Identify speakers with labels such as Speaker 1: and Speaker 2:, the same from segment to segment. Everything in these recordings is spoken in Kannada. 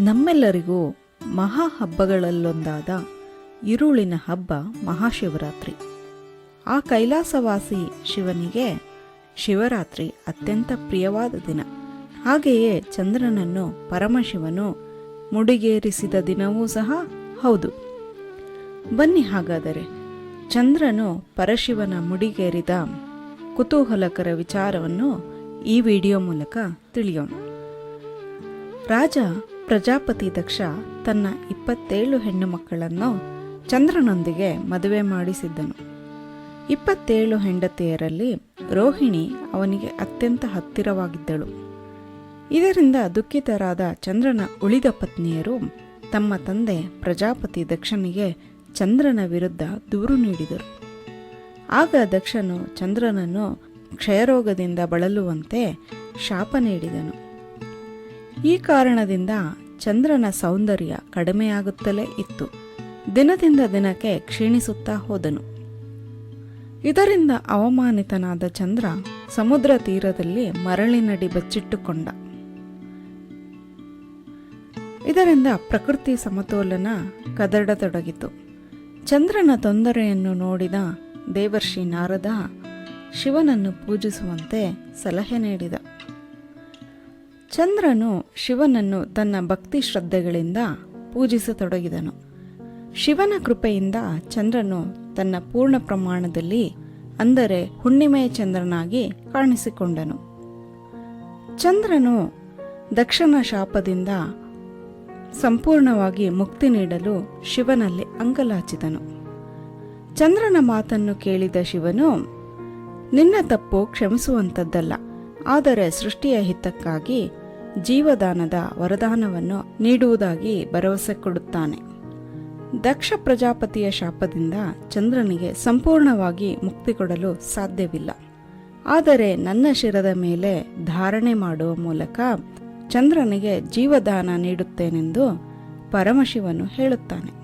Speaker 1: ನಮ್ಮೆಲ್ಲರಿಗೂ ಮಹಾ ಹಬ್ಬಗಳಲ್ಲೊಂದಾದ ಇರುಳಿನ ಹಬ್ಬ ಮಹಾಶಿವರಾತ್ರಿ. ಆ ಕೈಲಾಸವಾಸಿ ಶಿವನಿಗೆ ಶಿವರಾತ್ರಿ ಅತ್ಯಂತ ಪ್ರಿಯವಾದ ದಿನ. ಹಾಗೆಯೇ ಚಂದ್ರನನ್ನು ಪರಮಶಿವನು ಮುಡಿಗೇರಿಸಿದ ದಿನವೂ ಸಹ ಹೌದು. ಬನ್ನಿ ಹಾಗಾದರೆ. ಚಂದ್ರನು ಪರಶಿವನ ಮುಡಿಗೇರಿದ ಕುತೂಹಲಕರ ವಿಚಾರವನ್ನು ಈ ವಿಡಿಯೋ ಮೂಲಕ ತಿಳಿಯೋಣ. ರಾಜ ಪ್ರಜಾಪತಿ ದಕ್ಷ ತನ್ನ ಇಪ್ಪತ್ತೇಳು ಹೆಣ್ಣು ಮಕ್ಕಳನ್ನು ಚಂದ್ರನೊಂದಿಗೆ ಮದುವೆ ಮಾಡಿಸಿದ್ದನು. ಇಪ್ಪತ್ತೇಳು ಹೆಂಡತಿಯರಲ್ಲಿ ರೋಹಿಣಿ ಅವನಿಗೆ ಅತ್ಯಂತ ಹತ್ತಿರವಾಗಿದ್ದಳು. ಇದರಿಂದ ದುಃಖಿತರಾದ ಚಂದ್ರನ ಉಳಿದ ಪತ್ನಿಯರು ತಮ್ಮ ತಂದೆ ಪ್ರಜಾಪತಿ ದಕ್ಷನಿಗೆ ಚಂದ್ರನ ವಿರುದ್ಧ ದೂರು ನೀಡಿದರು. ಆಗ ದಕ್ಷನು ಚಂದ್ರನನ್ನು ಕ್ಷಯರೋಗದಿಂದ ಬಳಲುವಂತೆ ಶಾಪ ನೀಡಿದನು. ಈ ಕಾರಣದಿಂದ ಚಂದ್ರನ ಸೌಂದರ್ಯ ಕಡಿಮೆಯಾಗುತ್ತಲೇ ಇತ್ತು. ದಿನದಿಂದ ದಿನಕ್ಕೆ ಕ್ಷೀಣಿಸುತ್ತಾ ಹೋದನು. ಇದರಿಂದ ಅವಮಾನಿತನಾದ ಚಂದ್ರ ಸಮುದ್ರ ತೀರದಲ್ಲಿ ಮರಳಿನಡಿ ಬಚ್ಚಿಟ್ಟುಕೊಂಡ. ಇದರಿಂದ ಪ್ರಕೃತಿ ಸಮತೋಲನ ಕದಡತೊಡಗಿತು. ಚಂದ್ರನ ತೊಂದರೆಯನ್ನು ನೋಡಿದ ದೇವರ್ಷಿ ನಾರದ ಶಿವನನ್ನು ಪೂಜಿಸುವಂತೆ ಸಲಹೆ ನೀಡಿದ. ಚಂದ್ರನು ಶಿವನನ್ನು ತನ್ನ ಭಕ್ತಿ ಶ್ರದ್ಧೆಗಳಿಂದ ಪೂಜಿಸತೊಡಗಿದನು. ಶಿವನ ಕೃಪೆಯಿಂದ ಚಂದ್ರನು ತನ್ನ ಪೂರ್ಣ ಪ್ರಮಾಣದಲ್ಲಿ ಅಂದರೆ ಹುಣ್ಣಿಮೆಯ ಚಂದ್ರನಾಗಿ ಕಾಣಿಸಿಕೊಂಡನು. ಚಂದ್ರನು ದಕ್ಷನ ಶಾಪದಿಂದ ಸಂಪೂರ್ಣವಾಗಿ ಮುಕ್ತಿ ನೀಡಲು ಶಿವನಲ್ಲಿ ಅಂಗಲಾಚಿದನು. ಚಂದ್ರನ ಮಾತನ್ನು ಕೇಳಿದ ಶಿವನು, ನಿನ್ನ ತಪ್ಪು ಕ್ಷಮಿಸುವಂಥದ್ದಲ್ಲ, ಆದರೆ ಸೃಷ್ಟಿಯ ಹಿತಕ್ಕಾಗಿ ಜೀವದಾನದ ವರದಾನವನ್ನು ನೀಡುವುದಾಗಿ ಭರವಸೆ ಕೊಡುತ್ತಾನೆ. ದಕ್ಷ ಪ್ರಜಾಪತಿಯ ಶಾಪದಿಂದ ಚಂದ್ರನಿಗೆ ಸಂಪೂರ್ಣವಾಗಿ ಮುಕ್ತಿ ಕೊಡಲು ಸಾಧ್ಯವಿಲ್ಲ. ಆದರೆ ನನ್ನ ಶಿರದ ಮೇಲೆ ಧಾರಣೆ ಮಾಡುವ ಮೂಲಕ ಚಂದ್ರನಿಗೆ ಜೀವದಾನ ನೀಡುತ್ತೇನೆಂದು ಪರಮಶಿವನು ಹೇಳುತ್ತಾನೆ.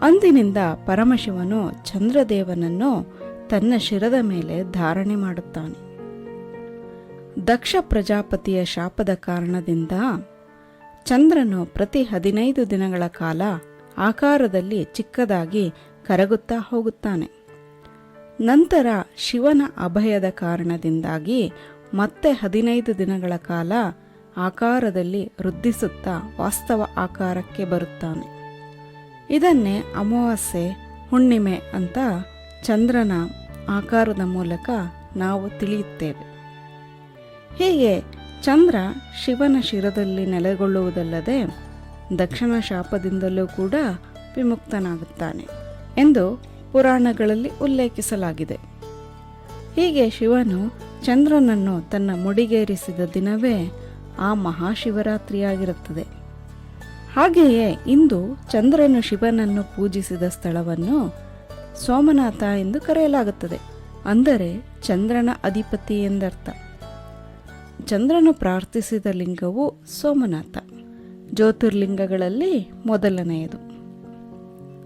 Speaker 1: ಅಂದಿನಿಂದ ಪರಮಶಿವನು ಚಂದ್ರದೇವನನ್ನು ತನ್ನ ಶಿರದ ಮೇಲೆ ಧಾರಣೆ ಮಾಡುತ್ತಾನೆ. ದಕ್ಷ ಪ್ರಜಾಪತಿಯ ಶಾಪದ ಕಾರಣದಿಂದ ಚಂದ್ರನು ಪ್ರತಿ ಹದಿನೈದು ದಿನಗಳ ಕಾಲ ಆಕಾರದಲ್ಲಿ ಚಿಕ್ಕದಾಗಿ ಕರಗುತ್ತಾ ಹೋಗುತ್ತಾನೆ. ನಂತರ ಶಿವನ ಅಭಯದ ಕಾರಣದಿಂದಾಗಿ ಮತ್ತೆ ಹದಿನೈದು ದಿನಗಳ ಕಾಲ ಆಕಾರದಲ್ಲಿ ವೃದ್ಧಿಸುತ್ತಾ ವಾಸ್ತವ ಆಕಾರಕ್ಕೆ ಬರುತ್ತಾನೆ. ಇದನ್ನೇ ಅಮಾವಾಸ್ಯೆ, ಹುಣ್ಣಿಮೆ ಅಂತ ಚಂದ್ರನ ಆಕಾರದ ಮೂಲಕ ನಾವು ತಿಳಿಯುತ್ತೇವೆ. ಹೀಗೆ ಚಂದ್ರ ಶಿವನ ಶಿರದಲ್ಲಿ ನೆಲೆಗೊಳ್ಳುವುದಲ್ಲದೆ ದಕ್ಷಿಣ ಶಾಪದಿಂದಲೂ ಕೂಡ ವಿಮುಕ್ತನಾಗುತ್ತಾನೆ ಎಂದು ಪುರಾಣಗಳಲ್ಲಿ ಉಲ್ಲೇಖಿಸಲಾಗಿದೆ. ಹೀಗೆ ಶಿವನು ಚಂದ್ರನನ್ನು ತನ್ನ ಮುಡಿಗೇರಿಸಿದ ದಿನವೇ ಆ ಮಹಾಶಿವರಾತ್ರಿಯಾಗಿರುತ್ತದೆ. ಹಾಗೆಯೇ ಇಂದು ಚಂದ್ರನು ಶಿವನನ್ನು ಪೂಜಿಸಿದ ಸ್ಥಳವನ್ನು ಸೋಮನಾಥ ಎಂದು ಕರೆಯಲಾಗುತ್ತದೆ. ಅಂದರೆ ಚಂದ್ರನ ಅಧಿಪತಿ ಎಂದರ್ಥ. ಚಂದ್ರನು ಪ್ರಾರ್ಥಿಸಿದ ಲಿಂಗವು ಸೋಮನಾಥ. ಜ್ಯೋತಿರ್ಲಿಂಗಗಳಲ್ಲಿ ಮೊದಲನೆಯದು.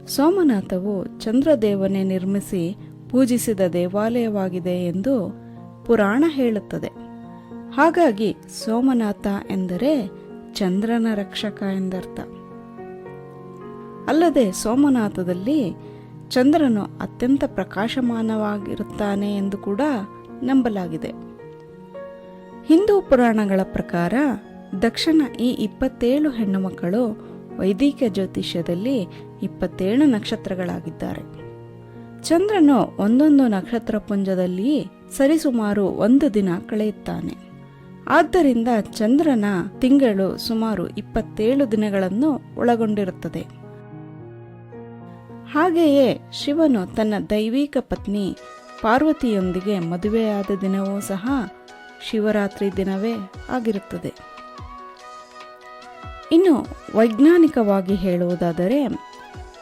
Speaker 1: ಸೋಮನಾಥವು ಚಂದ್ರದೇವನೇ ನಿರ್ಮಿಸಿ ಪೂಜಿಸಿದ ದೇವಾಲಯವಾಗಿದೆ ಎಂದು ಪುರಾಣ ಹೇಳುತ್ತದೆ. ಹಾಗಾಗಿ ಸೋಮನಾಥ ಎಂದರೆ ಚಂದ್ರನ ರಕ್ಷಕ ಎಂದರ್ಥ. ಅಲ್ಲದೆ ಸೋಮನಾಥದಲ್ಲಿ ಚಂದ್ರನು ಅತ್ಯಂತ ಪ್ರಕಾಶಮಾನವಾಗಿರುತ್ತಾನೆ ಎಂದು ಕೂಡ ನಂಬಲಾಗಿದೆ. ಹಿಂದೂ ಪುರಾಣಗಳ ಪ್ರಕಾರ ದಕ್ಷಿಣ ಈ ಇಪ್ಪತ್ತೇಳು ಹೆಣ್ಣು ಮಕ್ಕಳು ವೈದಿಕ ಜ್ಯೋತಿಷ್ಯದಲ್ಲಿ ಇಪ್ಪತ್ತೇಳು ನಕ್ಷತ್ರಗಳಾಗಿದ್ದಾರೆ. ಚಂದ್ರನು ಒಂದೊಂದು ನಕ್ಷತ್ರ ಪುಂಜದಲ್ಲಿ ಸರಿಸುಮಾರು ಒಂದು ದಿನ ಕಳೆಯುತ್ತಾನೆ. ಆದ್ದರಿಂದ ಚಂದ್ರನ ತಿಂಗಳು ಸುಮಾರು ಇಪ್ಪತ್ತೇಳು ದಿನಗಳನ್ನು ಒಳಗೊಂಡಿರುತ್ತದೆ. ಹಾಗೆಯೇ ಶಿವನು ತನ್ನ ದೈವಿಕ ಪತ್ನಿ ಪಾರ್ವತಿಯೊಂದಿಗೆ ಮದುವೆಯಾದ ದಿನವೂ ಸಹ ಶಿವರಾತ್ರಿ ದಿನವೇ ಆಗಿರುತ್ತದೆ. ಇನ್ನು ವೈಜ್ಞಾನಿಕವಾಗಿ ಹೇಳುವುದಾದರೆ,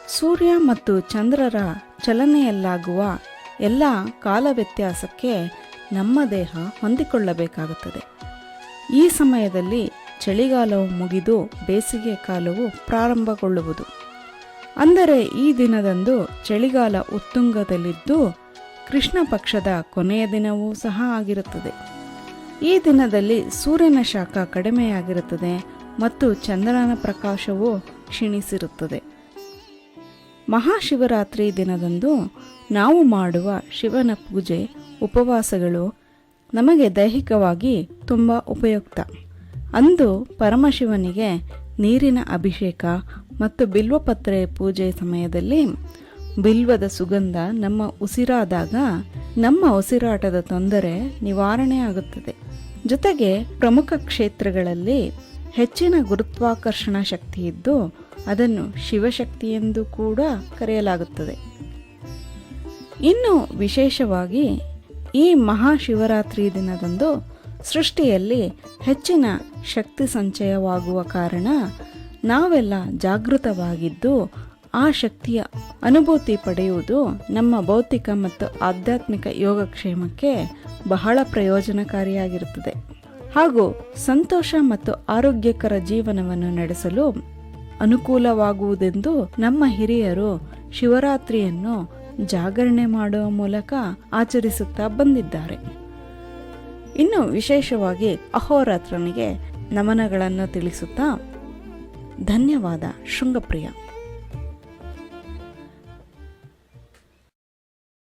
Speaker 1: ಸೂರ್ಯ ಮತ್ತು ಚಂದ್ರರ ಚಲನೆಯಲ್ಲಾಗುವ ಎಲ್ಲ ಕಾಲ ವ್ಯತ್ಯಾಸಕ್ಕೆ ನಮ್ಮ ದೇಹ ಹೊಂದಿಕೊಳ್ಳಬೇಕಾಗುತ್ತದೆ. ಈ ಸಮಯದಲ್ಲಿ ಚಳಿಗಾಲವು ಮುಗಿದು ಬೇಸಿಗೆ ಕಾಲವು ಪ್ರಾರಂಭಗೊಳ್ಳುವುದು. ಅಂದರೆ ಈ ದಿನದಂದು ಚಳಿಗಾಲ ಉತ್ತುಂಗದಲ್ಲಿದ್ದು ಕೃಷ್ಣ ಪಕ್ಷದ ಕೊನೆಯ ದಿನವೂ ಸಹ ಆಗಿರುತ್ತದೆ. ಈ ದಿನದಲ್ಲಿ ಸೂರ್ಯನ ಶಾಖ ಕಡಿಮೆಯಾಗಿರುತ್ತದೆ ಮತ್ತು ಚಂದ್ರನ ಪ್ರಕಾಶವು ಕ್ಷೀಣಿಸಿರುತ್ತದೆ. ಮಹಾಶಿವರಾತ್ರಿ ದಿನದಂದು ನಾವು ಮಾಡುವ ಶಿವನ ಪೂಜೆ, ಉಪವಾಸಗಳು ನಮಗೆ ದೈಹಿಕವಾಗಿ ತುಂಬ ಉಪಯುಕ್ತ. ಅಂದು ಪರಮಶಿವನಿಗೆ ನೀರಿನ ಅಭಿಷೇಕ ಮತ್ತು ಬಿಲ್ವಪತ್ರೆ ಪೂಜೆ ಸಮಯದಲ್ಲಿ ಬಿಲ್ವದ ಸುಗಂಧ ನಮ್ಮ ಉಸಿರಾದಾಗ ನಮ್ಮ ಉಸಿರಾಟದ ತೊಂದರೆ ನಿವಾರಣೆ ಆಗುತ್ತದೆ. ಜೊತೆಗೆ ಪ್ರಮುಖ ಕ್ಷೇತ್ರಗಳಲ್ಲಿ ಹೆಚ್ಚಿನ ಗುರುತ್ವಾಕರ್ಷಣ ಶಕ್ತಿ ಇದ್ದು ಅದನ್ನು ಶಿವಶಕ್ತಿ ಎಂದು ಕೂಡ ಕರೆಯಲಾಗುತ್ತದೆ. ಇನ್ನು ವಿಶೇಷವಾಗಿ ಈ ಮಹಾಶಿವರಾತ್ರಿ ದಿನದಂದು ಸೃಷ್ಟಿಯಲ್ಲಿ ಹೆಚ್ಚಿನ ಶಕ್ತಿ ಸಂಚಯವಾಗುವ ಕಾರಣ ನಾವೆಲ್ಲ ಜಾಗೃತವಾಗಿದ್ದು ಆ ಶಕ್ತಿಯ ಅನುಭೂತಿ ಪಡೆಯುವುದು ನಮ್ಮ ಭೌತಿಕ ಮತ್ತು ಆಧ್ಯಾತ್ಮಿಕ ಯೋಗಕ್ಷೇಮಕ್ಕೆ ಬಹಳ ಪ್ರಯೋಜನಕಾರಿಯಾಗಿರುತ್ತದೆ. ಹಾಗೂ ಸಂತೋಷ ಮತ್ತು ಆರೋಗ್ಯಕರ ಜೀವನವನ್ನು ನಡೆಸಲು ಅನುಕೂಲವಾಗುವುದೆಂದು ನಮ್ಮ ಹಿರಿಯರು ಶಿವರಾತ್ರಿಯನ್ನು ಜಾಗರಣೆ ಮಾಡುವ ಮೂಲಕ ಆಚರಿಸುತ್ತಾ ಬಂದಿದ್ದಾರೆ. ಇನ್ನು ವಿಶೇಷವಾಗಿ ಅಹೋರಾತ್ರನಿಗೆ ನಮನಗಳನ್ನು ತಿಳಿಸುತ್ತಾ ಧನ್ಯವಾದ ಶೃಂಗಪ್ರಿಯ.